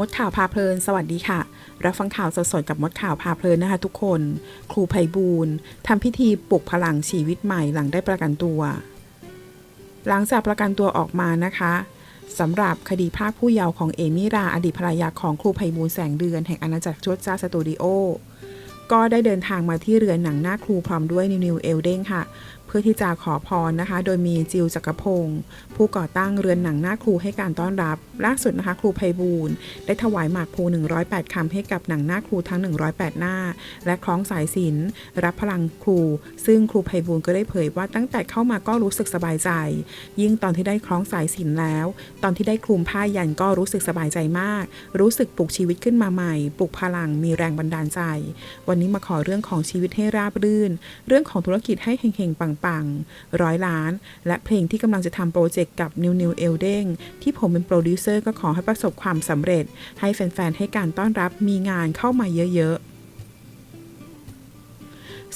มดข่าวพาเพลิน สวัสดีค่ะ รับฟังข่าวสดๆกับมดข่าวพาเพลินนะคะ ทุกคน ครูไพบูลทำพิธีปลุกพลังชีวิตใหม่หลังได้ประกันตัว หลังจากประกันตัวออกมานะคะสำหรับคดีภาคผู้เยาว์ของเอมิราอดีตภรรยาของครูไพบูลแสงเดือนแห่งอาณาจักรจวดจ้าสตูดิโอก็ได้เดินทางมาที่เรือนหนังหน้าครูพร้อมด้วยนิวนิวเอลเด้งค่ะ พื่อที่จะขอพรนะคะ โดยมีจิวจักรพงศ์ผู้ก่อตั้งเรือนหนังหน้าครูให้การต้อนรับ ล่าสุดนะคะ ครูไพบูลได้ถวายหมากพลู108คำให้กับหนังหน้าครูทั้ง 108 หน้า และคล้องสายสินรับพลังครู ซึ่งครูไพบูลก็ได้เผยว่าตั้งแต่เข้ามาก็รู้สึกสบายใจ ยิ่งตอนที่ได้คล้องสายสินแล้ว ตอนที่ได้คลุมผ้ายันก็รู้สึกสบายใจมาก รู้สึกปลุกชีวิตขึ้นมาใหม่ปลุกพลังมีแรงบันดาลใจ วันนี้มาขอเรื่องของชีวิตให้ราบรื่น เรื่องของธุรกิจให้เฮงๆปังๆร้อยล้าน และเพลงที่กำลังจะทำโปรเจกต์กับนิวนิวเอลเด้งที่ผมเป็นโปรดิวเซอร์ก็ขอให้ประสบความสำเร็จ ให้แฟน ๆ ให้การต้อนรับมีงานเข้ามาเยอะ ๆ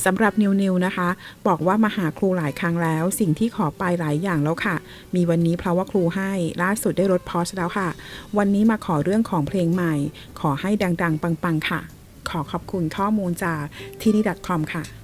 สำหรับนิวนิวนะคะ บอกว่ามาหาครูหลายครั้งแล้ว สิ่งที่ขอไปหลายอย่างแล้วค่ะ มีวันนี้เพราะว่าครูให้ล่าสุดได้รถพอชแล้วค่ะ วันนี้มาขอเรื่องของเพลงใหม่ ขอให้ดังๆ ปังๆ ค่ะ ขอขอบคุณข้อมูลจากที่นี่ .com ค่ะ